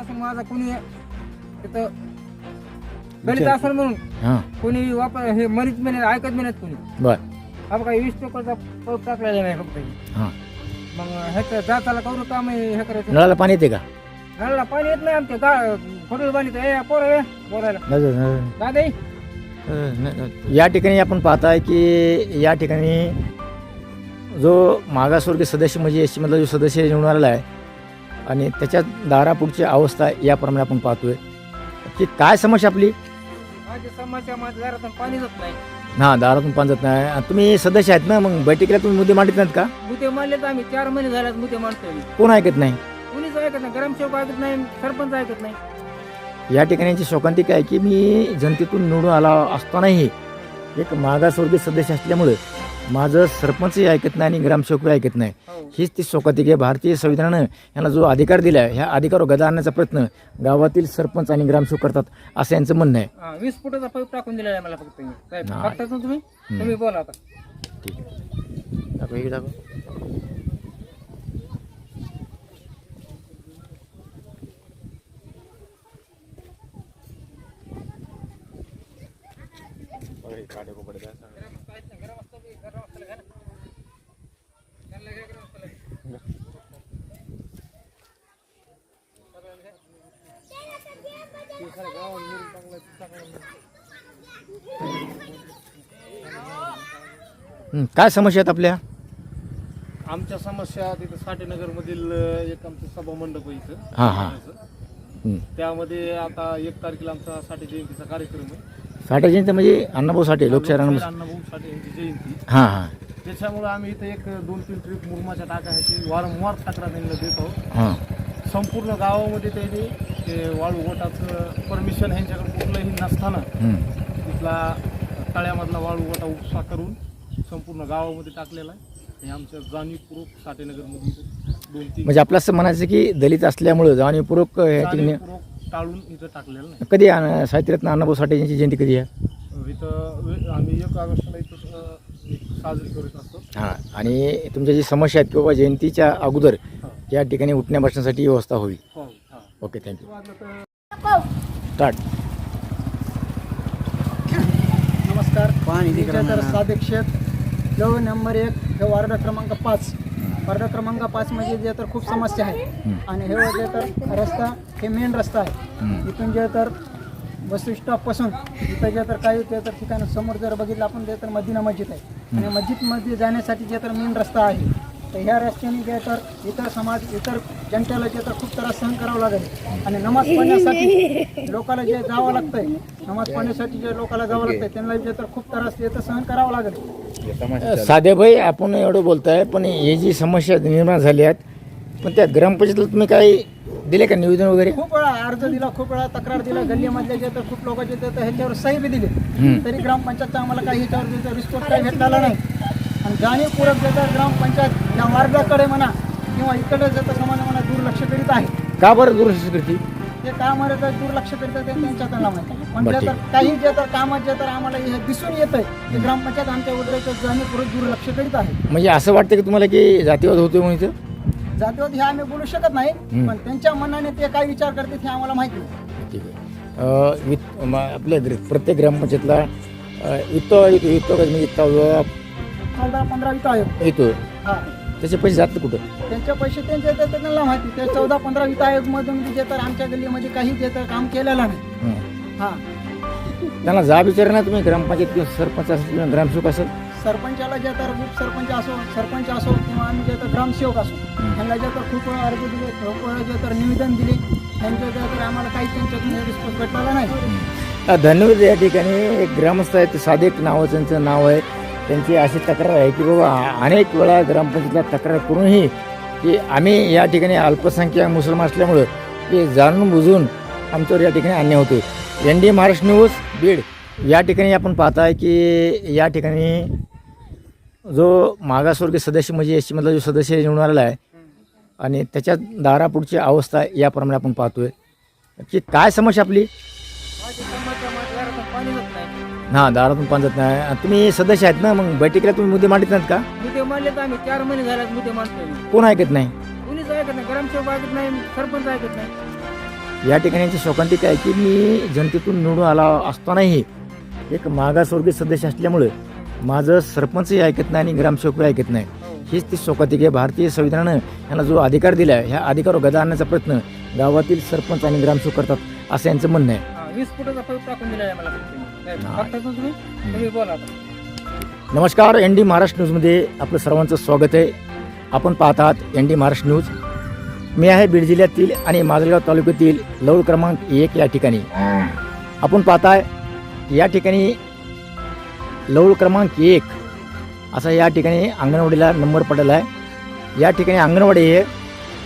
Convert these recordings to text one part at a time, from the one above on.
असं माझा कोणी तिथं दलित असेल म्हणून हां. कोणी वापर हे मरीत मिळत ऐकत मिळत कोणी. बर. हा बघा वीस टोकरचा पाऊस टाकलेला नाही फक्त. हां. मग ह्याचं जाताला करू का आम्ही हे करायचं? नळाला पाणी येते का? नळाला पाणी येत नाही आमच्या गा खोटल पाणी तर ए पोरं ये बोलायला. नजर दादा ये. ठिकाणी आपण पाहताय की या ठिकाणी जो मागासवर्गीय सदस्य म्हणजे एस मधला जो सदस्य निवडून आलेला आहे आणि त्याच्या दारापुढची अवस्था याप्रमाणे आपण पाहतोय. की काय समस्या आपली? माझ्या समस्या माझ्या घरातून पाणी जात नाही. हां दारातून पांजत नाही. आणि तुम्ही सदस्य आहेत ना मग बैठकीला तुम्ही मुद्दे मांडत नाहीत का? मुते मारले तर आम्ही चार महिने झाल्यात मुते मारतोय मी. कोण ऐकत नाही? कुणीच ऐकत नाही ग्रामसेवक ऐकत नाही सरपंच ऐकत नाही. या ठिकाणी यांची शोकांतिका आहे की मी जनतेतून निवडून आला असतानाही एक मागासवर्गीय सदस्य असल्यामुळं माझं सरपंचही ऐकत नाही आणि ग्रामसेवकही ऐकत नाही. हो. हीच ती शोकांतिका आहे भारतीय संविधानानं यांना जो अधिकार दिला आहे ह्या अधिकारावर गदा आणण्याचा प्रयत्न गावातील सरपंच आणि ग्रामसेवक करतात असं यांचं म्हणणं आहे. हा, वीस फुटाचा पाईप टाकून दिलेला आहे मला फक्त ना तुम्ही? तुम्ही बोला आता. ठीक आहे. दाखव, हे दाखव. हं, काय समस्या आहेत आपल्या? आमच्या समस्या तिथं साठेनगर मधील एक आमचं सभा मंडप आहे इथं. हां हां. हं. त्यामध्ये आता एक तारखेला आमचा साठे जयंतीचा कार्यक्रम आहे. साठे जयंती म्हणजे अण्णाभाऊ साठे लोकशाही लोकशाहीर अण्णाभाऊ. अण्णाभाऊ साठे यांची जयंती. हां हां. त्याच्यामुळे आम्ही इथं एक दोन तीन ट्रिप मुरमाच्या टाका ह्याची वारंवार तक्रार त्यांना देत आहोत. हां. संपूर्ण गावामध्ये त्यांनी ते वाळू गोटाचं परमिशन ह्यांच्याकडे कुठलंही नसताना हं. तिथला तळ्यामधला वाळू गोटा उपसा करून संपूर्ण गावामध्ये टाकलेला आहे. हे आमच्या जाणीवपूर्वक साठेनगरमध्ये इथं दोन तीन म्हणजे आपलं असं म्हणायचं की दलित असल्यामुळं जाणीवपूर्वक या ठिकाणी जाणीवपूर्वक टाळून इथं टाकलेलं नाही. कधी साहित्यरत्न अण्णाभाऊ साठे यांची जयंती कधी आहे? इथं वे- आम्ही एक ऑगस्टला इथं अ, एक साजरी करत असतो. हां आणि तुमच्या जी समस्या आहेत किंवा जयंतीच्या अगोदर हो. या ठिकाणी उठण्या बसण्यासाठी व्यवस्था होईल हो हा. ओके थँक्यू स्टार्ट नमस्कार. तुमच्या तर साधक शेत जो नंबर एक हे वार्ड क्रमांक पाच. वार्ड क्रमांक पाच मध्ये जे तर खूप समस्या आहे. आणि हे जे तर रस्ता हे मेन रस्ता आहे. इथून जे तर बस स्टॉपपासून इथं जे तर काही ते तर ठिकाण समोर जर बघितलं आपण ते तर मदिना मस्जिद आहे. आणि मस्जिदमध्ये जाण्यासाठी जे तर मेन रस्ता आहे. तर ह्या रस्त्याने जे तर इतर समाज इतर जनतेला जे तर खूप त्रास सहन करावा लागेल. आणि नमाज पढण्यासाठी लोकांना जे जावं लागतंय नमाज पढण्यासाठी जे लोकांना जावं लागतंय त्यांना जे तर खूप त्रास ते तर सहन करावा लागेल. साधेभाई आपण एवढं बोलताय पण हे जी समस्या निर्माण झाली आहेत पण त्या ग्रामपंचायतीला तुम्ही काही दिले का निवेदन वगैरे? खूप वेळा अर्ज दिला खूप वेळा तक्रार दिला गल्लीमधले जे तर खूप लोकांचे जे तर ह्याच्यावर सही बी दिली. तरी ग्रामपंचायतचा आम्हाला काही ह्याच्यावर जे रिस्पॉन्स काही भेटलेला नाही. आणि जाणीवपूर्वक जे तर ग्रामपंचायत या मार्गाकडे म्हणा किंवा इकडे जे तर समाज म्हणा दुर्लक्ष करीत आहे. का बरं दुरुस्त करते ते जर दुर्लक्ष करतात ते त्यांच्या त्यांना माहिती पण जे तर काही जे तर कामात जे तर आम्हाला हे दिसून येत आहे ते ग्रामपंचायत आमच्या उद्रेक जाणीवपूर्वक दुर्लक्ष करीत आहे. म्हणजे असं वाटतं की तुम्हाला की जातीवाद होतोय म्हणून इथं? जातीवाद हे आम्ही बोलू शकत नाही. पण त्यांच्या मनाने ते काय विचार करते हे आम्हाला माहिती नाही. ठीक आहे. अं, वित म- आपल्या ग्र- प्रत्येक ग्रामपंचायतला अं, येतो वित्त म्हणजे वित्त चौदा पंधरा आयोग येतो हा. त्याचे पैसे जात कुठं? त्यांचे पैसे त्यांचे ते तर त्यांना माहिती. ते चौदा पंधरा वित्त आयोग मधून जे तर आमच्या गल्लीमध्ये काही जे तर काम केलेलं नाही. हं. हा. त्यांना जा विचारा ना तुम्ही ग्रामपंचायत किंवा सरपंच असेल किंवा ग्रामसेवक असेल? सरपंचाला जे तर उपसरपंच असो सरपंच असो किंवा आम्ही जे तर ग्रामसेवक असो त्यांना जे तर खूप वेळा अर्ज दिले खूप वेळा जे तर निवेदन दिले त्यांच्या जे तर आम्हाला काही त्यांच्यातून रिस्पॉन्स भेटलेला नाही. धन्यवाद या ठिकाणी. एक ग्रामस्थ आहेत सादेक नावाचं त्यांचं नाव आहे. त्यांची अशी तक्रार आहे की बाबा अनेक वेळा ग्रामपंचायतीला तक्रार करूनही की आम्ही या ठिकाणी अल्पसंख्याक मुसलमान असल्यामुळं ते जाणून बुजून आमच्यावर या ठिकाणी अन्याय होतो N D Maharashtra news Beed. या ठिकाणी आपण पाहताय की या ठिकाणी जो मागासवर्गीय सदस्य म्हणजे एस टीमधला जो सदस्य निवडून आलेला आहे आणि त्याच्या दारापुढची अवस्था याप्रमाणे आपण पाहतोय. की काय समस्या आपली? हा दारातून पाणी जात नाही. तुम्ही सदस्य आहेत ना मग बैठकीला तुम्ही मुद्दे मांडत नाहीत का? मुद्दे मांडले तर आम्ही. चार महिने झाले मुद्दे मांडतोय कोण ऐकत नाही? कुणीच ऐकत नाही. ग्रामसेवक ऐकत नाही सरपंच ऐकत नाही. या ठिकाणी यांची शोकांतिका आहे की मी जनतेतून निवडून आला असतानाही एक मागासवर्गीय सदस्य असल्यामुळे माझं सरपंचही ऐकत नाही आणि ग्रामसेवकही ऐकत नाही. हीच ती शोकांतिका आहे. भारतीय संविधानानं यांना जो अधिकार दिला आहे ह्या अधिकारावर गदा आणण्याचा प्रयत्न गावातील सरपंच आणि ग्रामसेवक करतात असं यांचं म्हणणं आहे. वीस फुटाचा टाकून दिला आहे मला तुम्ही तुम्ही बोला आता. नमस्कार एन डी महाराष्ट्र न्यूजमध्ये आपलं सर्वांचं स्वागत आहे. आपण पाहत आहात एन डी महाराष्ट्र न्यूज. मी आहे बीड जिल्ह्यातील आणि माजलगाव तालुक्यातील लौळ क्रमांक एक या ठिकाणी. आपण पाहताय या ठिकाणी लौळ क्रमांक एक असा या ठिकाणी अंगणवाडीला नंबर पडलेला आहे. या ठिकाणी अंगणवाडी आहे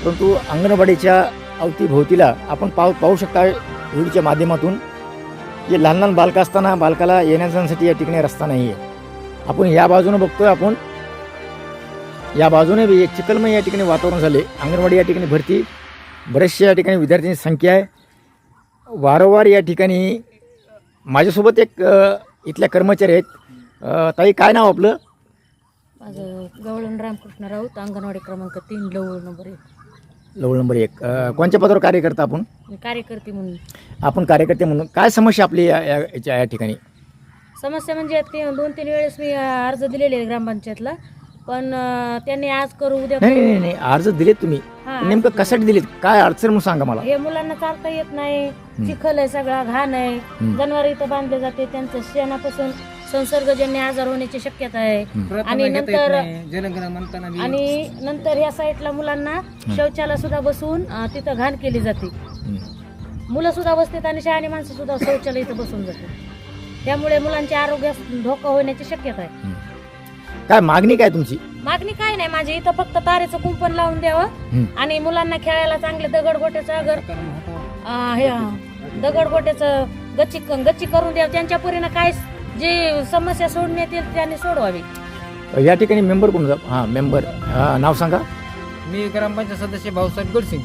परंतु अंगणवाडीच्या अवतीभोवतीला आपण पाहू पाहू शकता व्हिडिओच्या माध्यमातून जे लहान लहान बालकं असताना बालकाला येण्या जाण्यासाठी या ठिकाणी रस्ता नाही आहे आपण या बाजूने बघतोय आपण. या बाजूने चिखलमय या ठिकाणी वातावरण झाले. अंगणवाडी या ठिकाणी भरती. बऱ्याचशा या ठिकाणी विद्यार्थ्यांची संख्या आहे. वारंवार या ठिकाणी माझ्यासोबत एक इथल्या कर्मचारी आहेत. ताई काय नाव आपलं? माझं गवळण रामकृष्ण राऊत अंगणवाडी क्रमांक तीन लवळ नंबर एक. लवळ नंबर एक. अ, कोणत्या पदावर कार्य करता आपण? कार्यकर्ते म्हणून. आपण कार्यकर्ते म्हणून. काय समस्या आपली या या- याच्या या ठिकाणी? समस्या म्हणजे ते दोन तीन वेळेस मी अं, अर्ज दिलेले आहे ग्रामपंचायतला. पण अं, त्यांनी आज करू उद्या नाही नाही नाही अर्ज दिलेत तुम्ही. हा, नेमकं कशासाठी दिलेत? काय अडचण म्हणून सांगा मला. हे मुलांना चालता येत नाही. चिखल आहे सगळा घाण आहे. हम्म. जनावर इथं बांधले जाते त्यांचं शेणापासून संसर्गजन्य आजार होण्याची शक्यता आहे. आणि नंतर आणि नंतर ह्या साईडला मुलांना शौचाला सुद्धा बसून तिथं घाण केली जाते. मुलं सुद्धा बसतात आणि शहाणी माणसं सुद्धा शौचालय इथं बसून जातात. त्यामुळे मुलांच्या आरोग्यास धोका होण्याची शक्यता आहे. काय मागणी काय तुमची? मागणी काय नाही माझी इथं फक्त तारेचं कुंपण लावून द्यावं. आणि मुलांना खेळायला चांगले दगडगोट्याचं अगर हे दगडगोट्याचं गच्ची गच्ची करून द्यावं. त्यांच्या परीनं काय जे समस्या सोडण्यात येईल त्यांनी सोडवावी. या ठिकाणी मेंबर कोण हां मेंबर. हां नाव सांगा. मी ग्रामपंचायत सदस्य भाऊसाहेब गडसिंग.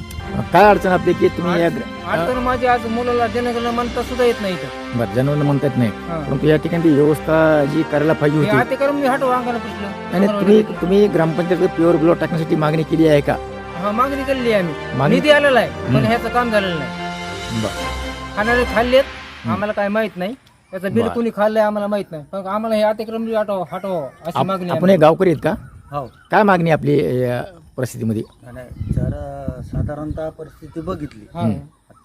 काय अडचण आपली की तुम्ही या अडचण माझी आज मुलाला जनगणना म्हणता सुद्धा येत नाही इथं. बरं जनवलं म्हणतात नाही. हा. परंतु या ठिकाणी ती व्यवस्था जी करायला पाहिजे मी होती. आते करून मी हटव अंगाला आणि तुम्ही पुसलं तुम्ही ग्रामपंचायत प्युअर ब्लॉक टाकण्यासाठी मागणी केली आहे का? हा मागणी केलेली आहे आम्ही. मागणी निधी आलेला आहे. पण ह्याचं काम झालेलं नाही. बरं. खाणारे खाल्लेत आम्हाला काय माहीत नाही. त्याचं बिल. कोणी खाल्लंय आम्हाला माहीत नाही पण आम्हाला हे अतिक्रम हटव हटव अशी मागणी आपण. एक गावकरी आहेत का हो काय मागणी आपली या परिस्थितीमध्ये जर साधारणतः परिस्थिती बघितली हा.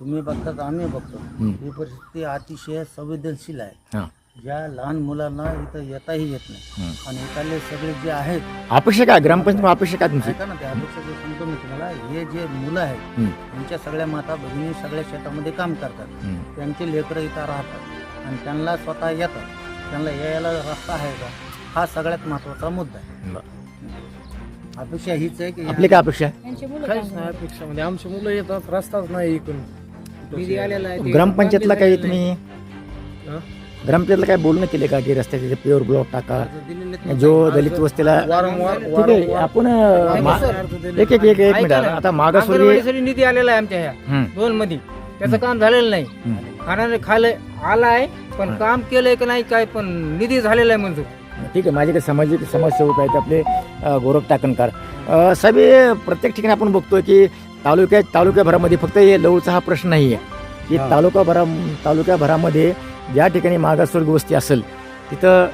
तुम्ही बघतात आम्ही बघतो हं. ही परिस्थिती अतिशय संवेदनशील आहे हां ज्या लहान मुलांना इथं येताही येत नाही हं. आणि इथले सगळे जे आहेत अपेक्षा काय ग्रामपंचायत अपेक्षा काय तुमची ऐका ना त्या अपेक्षा जे सांगतो मी तुम्हाला हे जे मुलं आहेत हं. त्यांच्या सगळ्या माता भगिनी सगळ्या शेतामध्ये काम करतात हं. त्यांचे लेकरं इथं राहतात आणि त्यांना स्वतः येतात त्यांना यायला रस्ता आहे का हा सगळ्यात महत्त्वाचा मुद्दा आहे. अपेक्षा हीच आहे की आपली काय अपेक्षा आहे मुलं काहीच नाही. अपेक्षा म्हणजे आमची मुलं येतात रस्ताच नाही इकडून निधी आलेला आहे ते ग्रामपंचायतला काही तुम्ही हां? ग्रामपंचायतला काय बोलणं केले का की रस्त्याचे प्युअर ब्लॉक टाका दिलेले जो दलित वस्तीला वारंवार ठीक आहे वारंवार आपण अं, मा- एक एक एक एक मिनिट ऐका ना. आता मागासवर्गीय निधी आलेला आहे आमच्या ह्या हं. दोन मध्ये त्याचं काम झालेलं नाही हं. खाणारे खाल्लंय आलाय पण काम केलंय की नाही काय पण निधी झालेला आहे मंजूर. ठीक आहे माझ्याकडे सामाजिक समाजसेवक आहेत आपले अ, गोरख टाकणकार. अ, साहेब हे प्रत्येक ठिकाणी आपण बघतोय की तालुक्यात तालुक्याभरामध्ये फक्त हे लवचा हा प्रश्न नाही आहे की तालुकाभरा तालुक्याभरामध्ये ज्या ठिकाणी मागासवर्गीय वस्ती असेल तिथं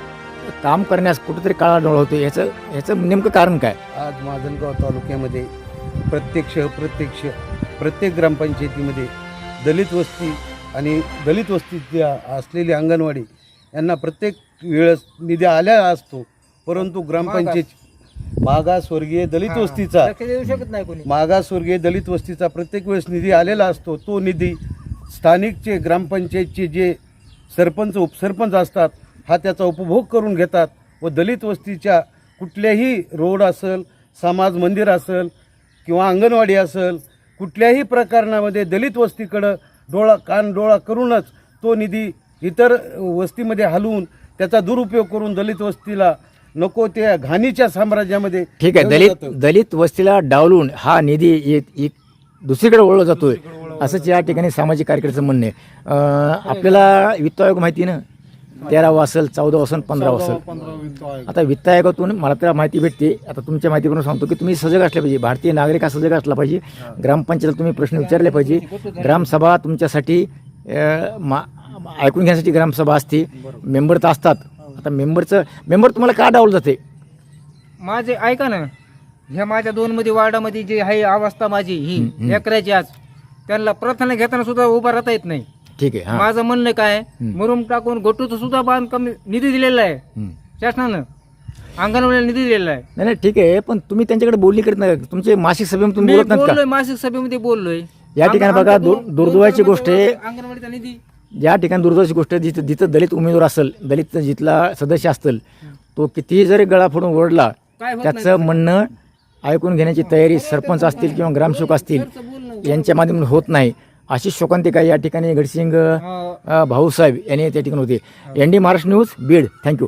काम करण्यास कुठेतरी काळा डोळा होतो. याचं याचं नेमकं कारण काय? आज माजलगाव तालुक्यामध्ये प्रत्यक्ष अप्रत्यक्ष प्रत्येक ग्रामपंचायतीमध्ये दलित वस्ती आणि दलित वस्तीत ज्या असलेली अंगणवाडी यांना प्रत्येक वेळेस निधी आल्या असतो. परंतु ग्रामपंचायत मागासवर्गीय दलित. वस्तीचा लक्ष देऊ शकत नाही कोणी. मागासवर्गीय दलित वस्तीचा प्रत्येक वेळेस निधी आलेला असतो. तो निधी स्थानिकचे ग्रामपंचायतचे जे सरपंच उपसरपंच असतात हा त्याचा उपभोग करून घेतात व दलित वस्तीच्या कुठल्याही रोड असेल समाज मंदिर असेल किंवा अंगणवाडी असेल कुठल्याही प्रकरणामध्ये दलित वस्तीकडं डोळा कान डोळा करूनच तो निधी इतर वस्तीमध्ये हलवून त्याचा दुरुपयोग करून दलित वस्तीला नको त्या घाणीच्या साम्राज्यामध्ये ठीक आहे दलित. दलित वस्तीला डावलून हा निधी दुसरीकडे वळला जातोय. असंच या ठिकाणी सामाजिक कार्यकर्त्याचं म्हणणं आहे. अ, आपल्याला वित्त आयोग माहिती ना? तेरावं असेल चौदावं असेल पंधरावं असेल पंधरा वीस आहे. आता वित्त आयोगातून मला तर माहिती भेटते. आता तुमच्या माहितीवरून सांगतो की तुम्ही सजग असले पाहिजे. भारतीय नागरिक हा सजग असला पाहिजे. ग्रामपंचायत तुम्ही प्रश्न विचारले पाहिजे. ग्रामसभा तुमच्यासाठी मा ऐकून घेण्यासाठी ग्रामसभा असते. मेंबर तर असतात. आता मेंबरचं मेंबर तुम्हाला का डावलं जाते? माझे ऐका ना. ह्या माझ्या दोन मध्ये वार्डामध्ये जी आहे अवस्था माझी ही लेकराची आज. त्यांना प्रथम घेताना सुद्धा उभा राहता येत नाही. ठीक आहे हां. माझं म्हणणं काय मुरुम टाकून गोटूचं सुद्धा बांधकाम निधी दिलेला आहे. शासनानं. अंगणवाडीला निधी दिलेला आहे. नाही नाही ठीक आहे पण तुम्ही त्यांच्याकडे बोलणी करत नाही. तुमचे मासिक सभेमध्ये तुम्ही मी बोलत नाहीत बोललोय का मासिक सभेमध्ये बोललोय. या ठिकाणी बघा, आमच्या दूर- दोन- दुर्दैवाची दोन गोष्ट आहे. अंगणवाडीचा निधी. या ठिकाणी दुर्दैवाची गोष्ट आहे, जिथं जिथं दलित उमेदवार असेल दलित जिथला सदस्य असतील तो कितीही जरी गळा फोडून ओढला काय होत त्याचं म्हणणं ऐकून घेण्याची तयारी सरपंच असतील किंवा ग्रामसेवक असतील यांच्या माध्यमातून होत नाही. अशी शोकांतिका या ठिकाणी गडसिंग अ, भाऊसाहेब यांनी त्या ठिकाणी होते. N D Maharashtra news Beed. Thank you